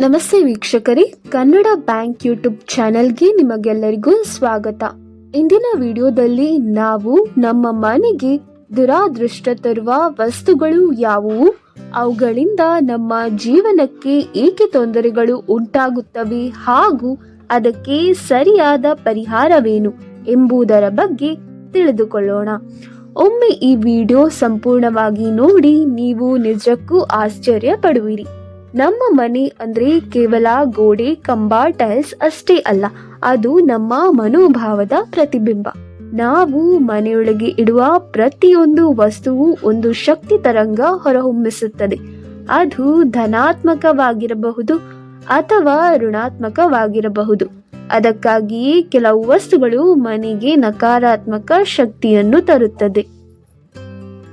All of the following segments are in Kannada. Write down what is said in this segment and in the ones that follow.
ನಮಸ್ತೆ ವೀಕ್ಷಕರೇ, ಕನ್ನಡ ಬ್ಯಾಂಕ್ ಯೂಟ್ಯೂಬ್ ಚಾನೆಲ್ಗೆ ನಿಮಗೆಲ್ಲರಿಗೂ ಸ್ವಾಗತ. ಇಂದಿನ ವಿಡಿಯೋದಲ್ಲಿ ನಾವು ನಮ್ಮ ಮನೆಗೆ ದುರಾದೃಷ್ಟ ತರುವ ವಸ್ತುಗಳು ಯಾವುವು? ಅವುಗಳಿಂದ ನಮ್ಮ ಜೀವನಕ್ಕೆ ಏಕೆ ತೊಂದರೆಗಳು ಉಂಟಾಗುತ್ತವೆ? ಹಾಗೂ ಅದಕ್ಕೆ ಸರಿಯಾದ ಪರಿಹಾರವೇನು ಎಂಬುದರ ಬಗ್ಗೆ ತಿಳಿದುಕೊಳ್ಳೋಣ. ಒಮ್ಮೆ ಈ ವಿಡಿಯೋ ಸಂಪೂರ್ಣವಾಗಿ ನೋಡಿ ನೀವು ನಿಜಕ್ಕೂ ಆಶ್ಚರ್ಯ ಪಡುವಿರಿ ನಮ್ಮ ಮನೆ ಅಂದ್ರೆ ಕೇವಲ ಗೋಡೆ, ಕಂಬ, ಟೈಲ್ಸ್ ಅಷ್ಟೇ ಅಲ್ಲ, ಅದು ನಮ್ಮ ಮನೋಭಾವದ ಪ್ರತಿಬಿಂಬ. ನಾವು ಮನೆಯೊಳಗೆ ಇಡುವ ಪ್ರತಿಯೊಂದು ವಸ್ತುವು ಒಂದು ಶಕ್ತಿ ತರಂಗ ಹೊರಹೊಮ್ಮಿಸುತ್ತದೆ. ಅದು ಧನಾತ್ಮಕವಾಗಿರಬಹುದು ಅಥವಾ ಋಣಾತ್ಮಕವಾಗಿರಬಹುದು. ಅದಕ್ಕಾಗಿಯೇ ಕೆಲವು ವಸ್ತುಗಳು ಮನೆಗೆ ನಕಾರಾತ್ಮಕ ಶಕ್ತಿಯನ್ನು ತರುತ್ತದೆ.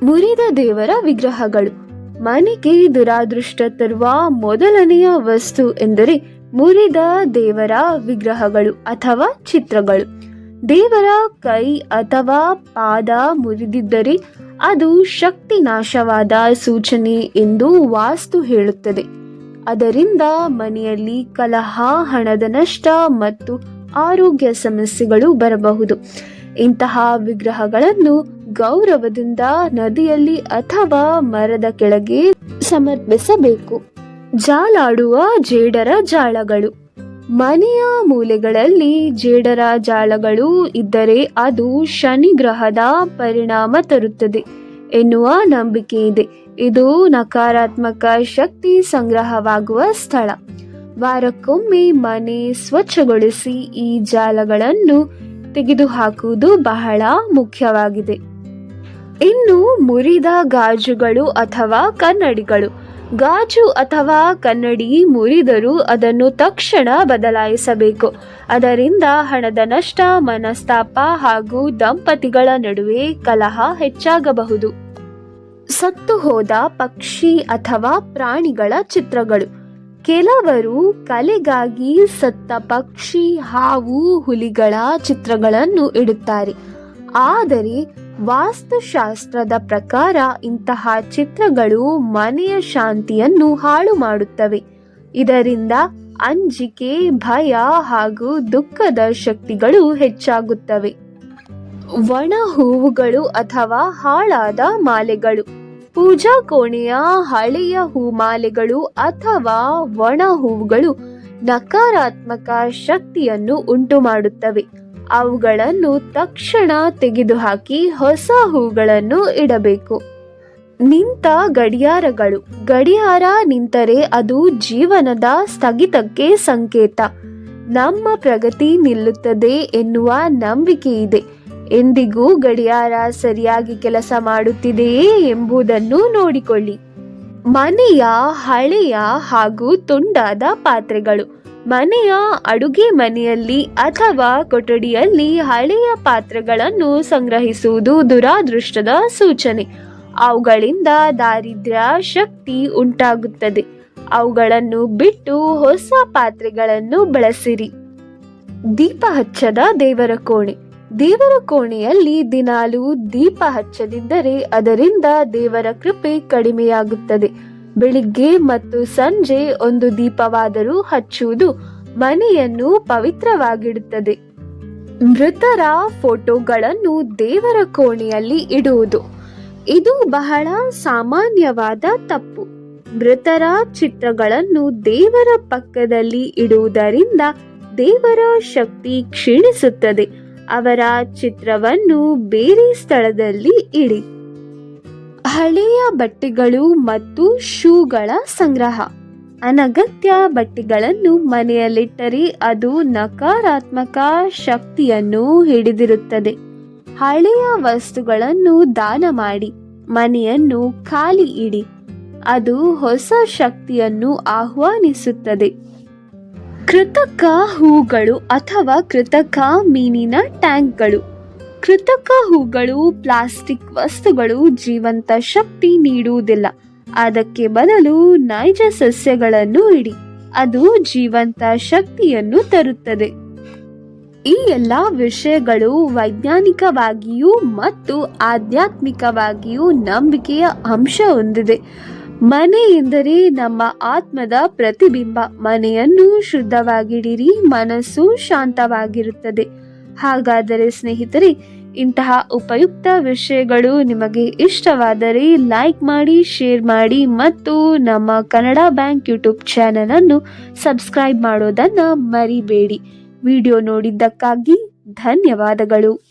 ಮುರಿದ ದೇವರ ವಿಗ್ರಹಗಳು. ಮನೆಗೆ ದುರಾದೃಷ್ಟ ತರುವ ಮೊದಲನೆಯ ವಸ್ತು ಎಂದರೆ ಮುರಿದ ದೇವರ ವಿಗ್ರಹಗಳು ಅಥವಾ ಚಿತ್ರಗಳು. ದೇವರ ಕೈ ಅಥವಾ ಪಾದ ಮುರಿದಿದ್ದರೆ ಅದು ಶಕ್ತಿ ನಾಶವಾದ ಸೂಚನೆ ಎಂದು ವಾಸ್ತು ಹೇಳುತ್ತದೆ. ಅದರಿಂದ ಮನೆಯಲ್ಲಿ ಕಲಹ, ಹಣದ ನಷ್ಟ ಮತ್ತು ಆರೋಗ್ಯ ಸಮಸ್ಯೆಗಳು ಬರಬಹುದು. ಇಂತಹ ವಿಗ್ರಹಗಳನ್ನು ಗೌರವದಿಂದ ನದಿಯಲ್ಲಿ ಅಥವಾ ಮರದ ಕೆಳಗೆ ಸಮರ್ಪಿಸಬೇಕು. ಜಾಲಾಡುವ ಜೇಡರ ಜಾಳಗಳು ಮನೆಯ ಮೂಲೆಗಳಲ್ಲಿ ಜೇಡರ ಜಾಲಗಳು ಇದ್ದರೆ ಅದು ಶನಿ ಗ್ರಹದ ಪರಿಣಾಮ ತರುತ್ತದೆ ಎನ್ನುವ ನಂಬಿಕೆ ಇದೆ. ಇದು ನಕಾರಾತ್ಮಕ ಶಕ್ತಿ ಸಂಗ್ರಹವಾಗುವ ಸ್ಥಳ. ವಾರಕ್ಕೊಮ್ಮೆ ಮನೆ ಸ್ವಚ್ಛಗೊಳಿಸಿ ಈ ಜಾಲಗಳನ್ನು ತೆಗೆದುಹಾಕುವುದು ಬಹಳ ಮುಖ್ಯವಾಗಿದೆ. ಇನ್ನು ಮುರಿದ ಗಾಜುಗಳು ಅಥವಾ ಕನ್ನಡಿಗಳು. ಗಾಜು ಅಥವಾ ಕನ್ನಡಿ ಮುರಿದರೂ ಅದನ್ನು ತಕ್ಷಣ ಬದಲಾಯಿಸಬೇಕು. ಅದರಿಂದ ಹಣದ ನಷ್ಟ, ಮನಸ್ತಾಪ ಹಾಗೂ ದಂಪತಿಗಳ ನಡುವೆ ಕಲಹ ಹೆಚ್ಚಾಗಬಹುದು. ಸತ್ತು ಹೋದ ಪಕ್ಷಿ ಅಥವಾ ಪ್ರಾಣಿಗಳ ಚಿತ್ರಗಳು. ಕೆಲವರು ಕಲೆಗಾಗಿ ಸತ್ತ ಪಕ್ಷಿ, ಹಾವು, ಹುಲಿಗಳ ಚಿತ್ರಗಳನ್ನು ಇಡುತ್ತಾರೆ. ಆದರೆ ವಾಸ್ತುಶಾಸ್ತ್ರದ ಪ್ರಕಾರ ಇಂತಹ ಚಿತ್ರಗಳು ಮನೆಯ ಶಾಂತಿಯನ್ನು ಹಾಳು ಮಾಡುತ್ತವೆ. ಇದರಿಂದ ಅಂಜಿಕೆ, ಭಯ ಹಾಗೂ ದುಃಖದ ಶಕ್ತಿಗಳು ಹೆಚ್ಚಾಗುತ್ತವೆ. ಒಣ ಹೂವುಗಳು ಅಥವಾ ಹಾಳಾದ ಮಾಲೆಗಳು. ಪೂಜಾ ಕೋಣೆಯ ಹಳೆಯ ಹೂಮಾಲೆಗಳು ಅಥವಾ ಒಣ ಹೂವುಗಳು ನಕಾರಾತ್ಮಕ ಶಕ್ತಿಯನ್ನು ಉಂಟು ಮಾಡುತ್ತವೆ ಅವುಗಳನ್ನು ತಕ್ಷಣ ತೆಗೆದುಹಾಕಿ ಹೊಸ ಹೂಗಳನ್ನು ಇಡಬೇಕು. ನಿಂತ ಗಡಿಯಾರಗಳು. ಗಡಿಯಾರ ನಿಂತರೆ ಅದು ಜೀವನದ ಸ್ಥಗಿತಕ್ಕೆ ಸಂಕೇತ. ನಮ್ಮ ಪ್ರಗತಿ ನಿಲ್ಲುತ್ತದೆ ಎನ್ನುವ ನಂಬಿಕೆ ಇದೆ ಎಂದಿಗೂ ಗಡಿಯಾರ ಸರಿಯಾಗಿ ಕೆಲಸ ಮಾಡುತ್ತಿದೆಯೇ ಎಂಬುದನ್ನು ನೋಡಿಕೊಳ್ಳಿ. ಮನೆಯ ಹಳೆಯ ಹಾಗೂ ತುಂಡಾದ ಪಾತ್ರೆಗಳು, ಮನೆಯ ಅಡುಗೆ ಮನೆಯಲ್ಲಿ ಅಥವಾ ಕೊಠಡಿಯಲ್ಲಿ ಹಳೆಯ ಪಾತ್ರೆಗಳನ್ನು ಸಂಗ್ರಹಿಸುವುದು ದುರಾದೃಷ್ಟದ ಸೂಚನೆ. ಅವುಗಳಿಂದ ದಾರಿದ್ರ್ಯ ಶಕ್ತಿ ಉಂಟಾಗುತ್ತದೆ. ಅವುಗಳನ್ನು ಬಿಟ್ಟು ಹೊಸ ಪಾತ್ರೆಗಳನ್ನು ಬಳಸಿರಿ. ದೀಪ ಹಚ್ಚದ ದೇವರ ಕೋಣೆ. ದೇವರ ಕೋಣೆಯಲ್ಲಿ ದಿನಾಲೂ ದೀಪ ಹಚ್ಚದಿದ್ದರೆ ಅದರಿಂದ ದೇವರ ಕೃಪೆ ಕಡಿಮೆಯಾಗುತ್ತದೆ. ಬೆಳಿಗ್ಗೆ ಮತ್ತು ಸಂಜೆ ಒಂದು ದೀಪವಾದರೂ ಹಚ್ಚುವುದು ಮನೆಯನ್ನು ಪವಿತ್ರವಾಗಿಡುತ್ತದೆ. ಮೃತರ ಫೋಟೋಗಳನ್ನು ದೇವರ ಕೋಣೆಯಲ್ಲಿ ಇಡುವುದು. ಇದು ಬಹಳ ಸಾಮಾನ್ಯವಾದ ತಪ್ಪು. ಮೃತರ ಚಿತ್ರಗಳನ್ನು ದೇವರ ಪಕ್ಕದಲ್ಲಿ ಇಡುವುದರಿಂದ ದೇವರ ಶಕ್ತಿ ಕ್ಷೀಣಿಸುತ್ತದೆ. ಅವರ ಚಿತ್ರವನ್ನು ಬೇರೆ ಸ್ಥಳದಲ್ಲಿ ಇಡಿ. ಹಳೆಯ ಬಟ್ಟೆಗಳು ಮತ್ತು ಶೂಗಳ ಸಂಗ್ರಹ. ಅನಗತ್ಯ ಬಟ್ಟೆಗಳನ್ನು ಮನೆಯಲ್ಲಿಟ್ಟರೆ ಅದು ನಕಾರಾತ್ಮಕ ಶಕ್ತಿಯನ್ನು ಹಿಡಿದಿರುತ್ತದೆ. ಹಳೆಯ ವಸ್ತುಗಳನ್ನು ದಾನ ಮಾಡಿ, ಮನೆಯನ್ನು ಖಾಲಿ ಇಡಿ. ಅದು ಹೊಸ ಶಕ್ತಿಯನ್ನು ಆಹ್ವಾನಿಸುತ್ತದೆ. ಕೃತಕ ಹೂಗಳು ಅಥವಾ ಕೃತಕ ಮೀನಿನ ಟ್ಯಾಂಕ್ಗಳು. ಕೃತಕ ಹೂಗಳು ಪ್ಲಾಸ್ಟಿಕ್ ವಸ್ತುಗಳು ಜೀವಂತ ಶಕ್ತಿ ನೀಡುವುದಿಲ್ಲ. ಅದಕ್ಕೆ ಬದಲು ನೈಜ ಸಸ್ಯಗಳನ್ನು ಇಡಿ. ಅದು ಜೀವಂತ ಶಕ್ತಿಯನ್ನು ತರುತ್ತದೆ. ಈ ಎಲ್ಲ ವಿಷಯಗಳು ವೈಜ್ಞಾನಿಕವಾಗಿಯೂ ಮತ್ತು ಆಧ್ಯಾತ್ಮಿಕವಾಗಿಯೂ ನಂಬಿಕೆಯ ಅಂಶ ಹೊಂದಿದೆ. ಮನೆ ಎಂದರೆ ನಮ್ಮ ಆತ್ಮದ ಪ್ರತಿಬಿಂಬ. ಮನೆಯನ್ನು ಶುದ್ಧವಾಗಿಡಿರಿ, ಮನಸ್ಸು ಶಾಂತವಾಗಿರುತ್ತದೆ. ಹಾಗಾದರೆ ಸ್ನೇಹಿತರೆ, ಇಂತಹ ಉಪಯುಕ್ತ ವಿಷಯಗಳು ನಿಮಗೆ ಇಷ್ಟವಾದರೆ ಲೈಕ್ ಮಾಡಿ ಶೇರ್ ಮಾಡಿ ಮತ್ತು ನಮ್ಮ ಕನ್ನಡ ಬ್ಯಾಂಕ್ ಯೂಟ್ಯೂಬ್ ಚಾನಲ್ ಅನ್ನು ಸಬ್ಸ್ಕ್ರೈಬ್ ಮಾಡೋದನ್ನು ಮರಿಬೇಡಿ. ವಿಡಿಯೋ ನೋಡಿದ್ದಕ್ಕಾಗಿ ಧನ್ಯವಾದಗಳು.